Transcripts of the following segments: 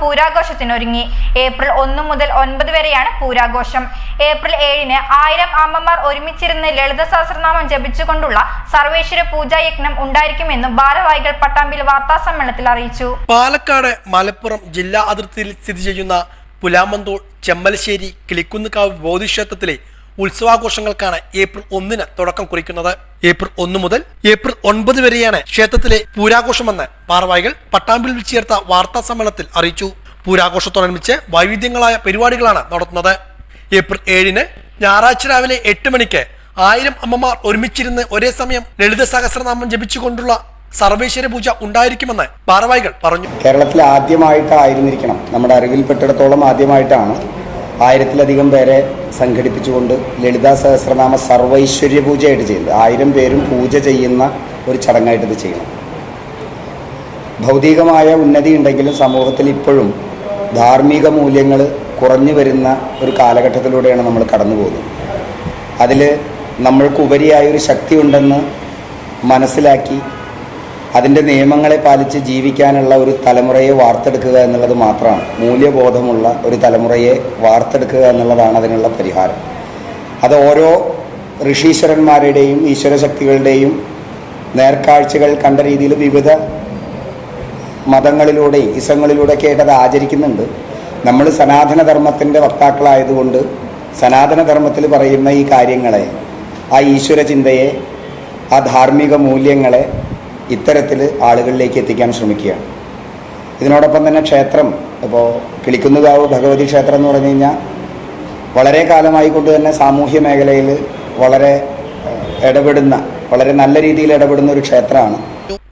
പൂരാഘോഷത്തിനൊരുങ്ങി. April ഒന്ന് മുതൽ ഒൻപത് വരെയാണ് പൂരാഘോഷം. ഏപ്രിൽ ഏഴിന് ആയിരം അമ്മമാർ ഒരുമിച്ചിരുന്ന് ലളിത സഹസ്രനാമം ജപിച്ചുകൊണ്ടുള്ള സർവേശ്വര പൂജായജ്ഞം ഉണ്ടായിരിക്കുമെന്നും ഭാരവാഹികൾ പട്ടാമ്പിൽ വാർത്താ സമ്മേളനത്തിൽ അറിയിച്ചു. പാലക്കാട് മലപ്പുറം ജില്ലാ അതിർത്തിയിൽ സ്ഥിതി ചെയ്യുന്ന പുലാമന്തോൾ ചെമ്മലശ്ശേരി കിളിക്കുന്നുകാവ് ബോധിക്ഷേത്രത്തിലെ ഉത്സവാഘോഷങ്ങൾക്കാണ് ഏപ്രിൽ ഒന്നിന് തുടക്കം കുറിക്കുന്നത്. ഏപ്രിൽ ഒന്ന് മുതൽ ഏപ്രിൽ ഒൻപത് വരെയാണ് ക്ഷേത്രത്തിലെ പൂരാഘോഷമെന്ന് ഭാരവാഹികൾ പട്ടാമ്പിൽ ചേർത്ത വാർത്താ സമ്മേളനത്തിൽ അറിയിച്ചു. പൂരാഘോഷത്തോടനുബന്ധിച്ച് വൈവിധ്യങ്ങളായ പരിപാടികളാണ് നടത്തുന്നത്. ഏപ്രിൽ ഏഴിന് ഞായറാഴ്ച രാവിലെ എട്ട് മണിക്ക് ആയിരം അമ്മമാർ ഒരുമിച്ചിരുന്ന് ഒരേ സമയം ലളിത സഹസ്രനാമം ജപിച്ചുകൊണ്ടുള്ള സർവേശ്വര പൂജ ഉണ്ടായിരിക്കുമെന്ന് പാറവായികൾ പറഞ്ഞു. കേരളത്തിൽ ആദ്യമായിട്ടായിരുന്നിരിക്കണം. നമ്മുടെ അറിവിൽപ്പെട്ടിടത്തോളം ആദ്യമായിട്ടാണ് ആയിരത്തിലധികം പേരെ സംഘടിപ്പിച്ചുകൊണ്ട് ലളിതാ സഹസ്രനാമ സർവൈശ്വര്യ പൂജയായിട്ട് ചെയ്യുന്നത്. ആയിരം പേരും പൂജ ചെയ്യുന്ന ഒരു ചടങ്ങായിട്ട് ഇത് ചെയ്യണം. ഭൗതികമായ ഉന്നതി ഉണ്ടെങ്കിലും സമൂഹത്തിൽ ഇപ്പോഴും ധാർമ്മിക മൂല്യങ്ങൾ കുറഞ്ഞു വരുന്ന ഒരു കാലഘട്ടത്തിലൂടെയാണ് നമ്മൾ കടന്നു പോകുന്നത്. അതിൽ നമ്മൾക്കുപരിയായ ഒരു ശക്തി ഉണ്ടെന്ന് മനസ്സിലാക്കി അതിന്റെ നിയമങ്ങളെ പാലിച്ച് ജീവിക്കാനുള്ള ഒരു തലമുറയെ വാർത്തെടുക്കുക എന്നുള്ളത് മാത്രമാണ്. മൂല്യബോധമുള്ള ഒരു തലമുറയെ വാർത്തെടുക്കുക എന്നുള്ളതാണ് അതിനുള്ള പരിഹാരം. അത് ഓരോ ഋഷീശ്വരന്മാരുടെയും ഈശ്വരശക്തികളുടെയും നേർക്കാഴ്ചകൾ കണ്ട രീതിയിൽ വിവിധ മതങ്ങളിലൂടെയും ഇസങ്ങളിലൂടെ ആയിട്ട് അത് ആചരിക്കുന്നുണ്ട്. നമ്മൾ സനാതനധർമ്മത്തിന്റെ വക്താക്കളായതുകൊണ്ട് സനാതനധർമ്മത്തിൽ പറയുന്ന ഈ കാര്യങ്ങളെ ആ ഈശ്വര ചിന്തയെ ആ ധാർമ്മിക മൂല്യങ്ങളെ ഇത്തരത്തിൽ ആളുകളിലേക്ക് എത്തിക്കാൻ ശ്രമിക്കുകയാണ്. ഇതിനോടൊപ്പം തന്നെ ക്ഷേത്രം ഇപ്പോൾ കിളിക്കുന്നുകാവ് ഭഗവതി ക്ഷേത്രം എന്ന് പറഞ്ഞു കഴിഞ്ഞാൽ വളരെ കാലമായി കൊണ്ട് തന്നെ സാമൂഹ്യ മേഖലയിൽ വളരെ ഇടപെടുന്ന വളരെ നല്ല രീതിയിൽ ഇടപെടുന്ന ഒരു ക്ഷേത്രമാണ്.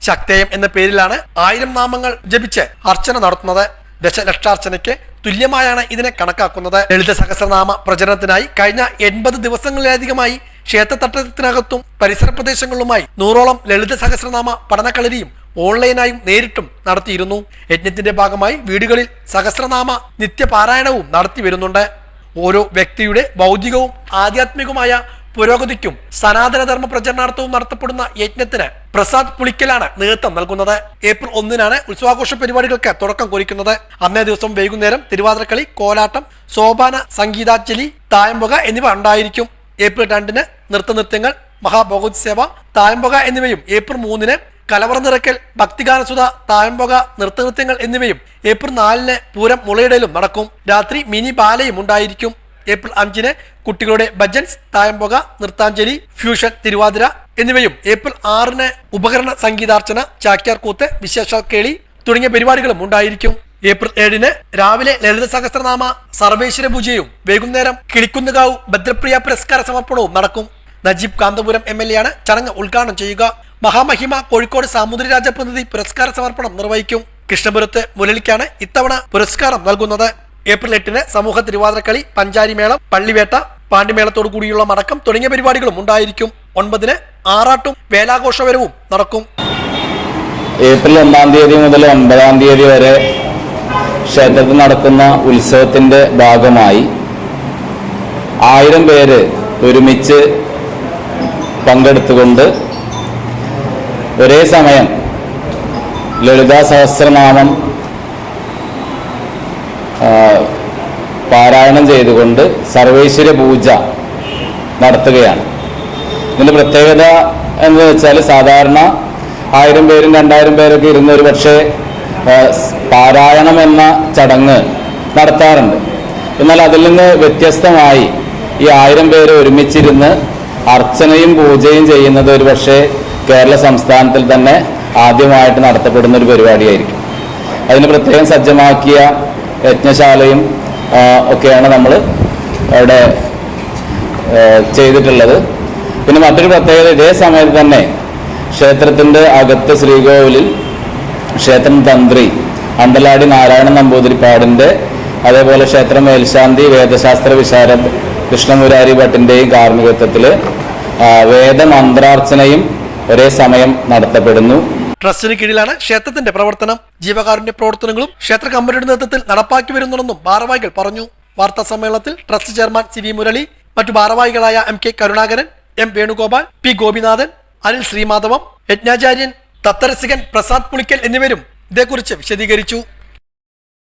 ശക്തയം എന്ന പേരിലാണ് ആയിരം നാമങ്ങൾ ജപിച്ച് അർച്ചന നടത്തുന്നത്. ദശലക്ഷാർച്ചനയ്ക്ക് തുല്യമായാണ് ഇതിനെ കണക്കാക്കുന്നത്. ലളിത സഹസ്രനാമ പ്രചരണത്തിനായി കഴിഞ്ഞ എൺപത് ദിവസങ്ങളിലധികമായി ക്ഷേത്രതട്ടത്തിനകത്തും പരിസര പ്രദേശങ്ങളിലുമായി നൂറോളം ലളിത സഹസ്രനാമ പഠനക്കളരിയും ഓൺലൈനായും നേരിട്ടും നടത്തിയിരുന്നു. യജ്ഞത്തിന്റെ ഭാഗമായി വീടുകളിൽ സഹസ്രനാമ നിത്യപാരായണവും നടത്തി വരുന്നുണ്ട്. ഓരോ വ്യക്തിയുടെ ഭൗതികവും ആധ്യാത്മികവുമായ പുരോഗതിക്കും സനാതനധർമ്മ പ്രചരണാർത്ഥവും നടത്തപ്പെടുന്ന യജ്ഞത്തിന് പ്രസാദ് പുളിക്കലാണ് നേതൃത്വം നൽകുന്നത്. ഏപ്രിൽ ഒന്നിനാണ് ഉത്സവാഘോഷ പരിപാടികൾക്ക് തുടക്കം കുറിക്കുന്നത്. അന്നേ ദിവസം വൈകുന്നേരം തിരുവാതിരക്കളി കോലാട്ടം സോപാന സംഗീതാഞ്ജലി തായമ്പുക എന്നിവ ഉണ്ടായിരിക്കും. ഏപ്രിൽ രണ്ടിന് നൃത്തനൃത്യങ്ങൾ മഹാഭഗവത് സേവ തായമ്പുക എന്നിവയും ഏപ്രിൽ മൂന്നിന് കലവറ നിറക്കൽ ഭക്തിഗാനസുധ തായമ്പുക നൃത്തനൃത്യങ്ങൾ എന്നിവയും ഏപ്രിൽ നാലിന് പൂരം മുളയിടലും നടക്കും. രാത്രി മിനി ബാലയും ഉണ്ടായിരിക്കും. ഏപ്രിൽ അഞ്ചിന് കുട്ടികളുടെ ഭജൻസ് തായമ്പുക നൃത്താഞ്ജലി ഫ്യൂഷൻ തിരുവാതിര എന്നിവയും ഏപ്രിൽ ആറിന് ഉപകരണ സംഗീതാർച്ചന ചാക്യാർ ചാക്യാർകൂത്ത് വിശേഷ കേളി തുടങ്ങിയ പരിപാടികളും ഉണ്ടായിരിക്കും. ഏപ്രിൽ ഏഴിന് രാവിലെ ലളിത സഹസ്രനാമ സർവേശ്വര പൂജയും വൈകുന്നേരം കിളിക്കുന്നുകാവ് ഭദ്രപ്രിയ പുരസ്കാര സമർപ്പണവും നടക്കും. Najeeb Kanthapuram M L A ആണ് ചടങ്ങ് ഉദ്ഘാടനം ചെയ്യുക. മഹാമഹിമ കോഴിക്കോട് സാമുദ്രി പ്രതിനിധി പുരസ്കാര സമർപ്പണം നിർവഹിക്കും. കൃഷ്ണപുരത്ത് മുരളിക്കാണ് ഇത്തവണ പുരസ്കാരം നൽകുന്നത്. ഏപ്രിൽ എട്ടിന് സമൂഹ തിരുവാതിരക്കളി പഞ്ചാരിമേളം പള്ളിവേട്ട പാണ്ഡിമേളത്തോടു കൂടിയുള്ള മടക്കം തുടങ്ങിയ പരിപാടികളും ഉണ്ടായിരിക്കും. ഒൻപതിന് ആറാട്ടും വേലാഘോഷവരവും നടക്കും. ഏപ്രിൽ ഒന്നാം തീയതി മുതൽ ഒൻപതാം തീയതി വരെ ക്ഷേത്രത്തിൽ നടക്കുന്ന ഉത്സവത്തിന്റെ ഭാഗമായി ആയിരം പേര് ഒരുമിച്ച് പങ്കെടുത്തുകൊണ്ട് ഒരേ സമയം ലളിതാ സഹസ്രനാമം പാരായണം ചെയ്തുകൊണ്ട് സർവേശ്വര പൂജ നടത്തുകയാണ്. ഇതിന്റെ പ്രത്യേകത എന്ന് വെച്ചാൽ സാധാരണ ആയിരം പേരും രണ്ടായിരം പേരൊക്കെ ഇരുന്ന് ഒരു പക്ഷേ പാരായണം എന്ന ചടങ്ങ് നടത്താറുണ്ട്. എന്നാൽ അതിൽ നിന്ന് വ്യത്യസ്തമായി ഈ ആയിരം പേര് ഒരുമിച്ചിരുന്ന് അർച്ചനയും പൂജയും ചെയ്യുന്നത് ഒരു പക്ഷേ കേരള സംസ്ഥാനത്തിൽ തന്നെ ആദ്യമായിട്ട് നടത്തപ്പെടുന്ന ഒരു പരിപാടിയായിരിക്കും. അതിന് പ്രത്യേകം സജ്ജമാക്കിയ യജ്ഞശാലയും ഒക്കെയാണ് നമ്മൾ അവിടെ ചെയ്തിട്ടുള്ളത്. പിന്നെ മറ്റൊരു പ്രത്യേകത ഇതേ സമയത്ത് തന്നെ ക്ഷേത്രത്തിന്റെ അകത്ത് ശ്രീകോവിലിൽ ക്ഷേത്രം തന്ത്രി അണ്ടലാടി നാരായണ നമ്പൂതിരിപ്പാടിന്റെ അതേപോലെ ക്ഷേത്രം മേൽശാന്തി വേദശാസ്ത്ര വിശാരദ് കൃഷ്ണമുരാരി ഭട്ടിന്റെയും കാർമ്മികത്വത്തിൽ വേദമന്ത്രാർച്ചനയും ഒരേ സമയം നടത്തപ്പെടുന്നു. ട്രസ്റ്റിന് കീഴിലാണ് ക്ഷേത്രത്തിന്റെ പ്രവർത്തനം. ജീവകാരുണ്യ പ്രവർത്തനങ്ങളും ക്ഷേത്ര കമ്പനിയുടെ നേതൃത്വത്തിൽ നടപ്പാക്കി വരുന്നുണ്ടെന്നും ഭാരവാഹികൾ പറഞ്ഞു. വാർത്താ സമ്മേളനത്തിൽ trust chairman C V Murali മറ്റു ഭാരവാഹികളായ M K Karunakaran M Venugopal P Gopinathan Anil Sreemadhavam യജ്ഞാചാര്യൻ തത്തരസികൻ പ്രസാദ് പുളിക്കൽ എന്നിവരും ഇതേക്കുറിച്ച് വിശദീകരിച്ചു.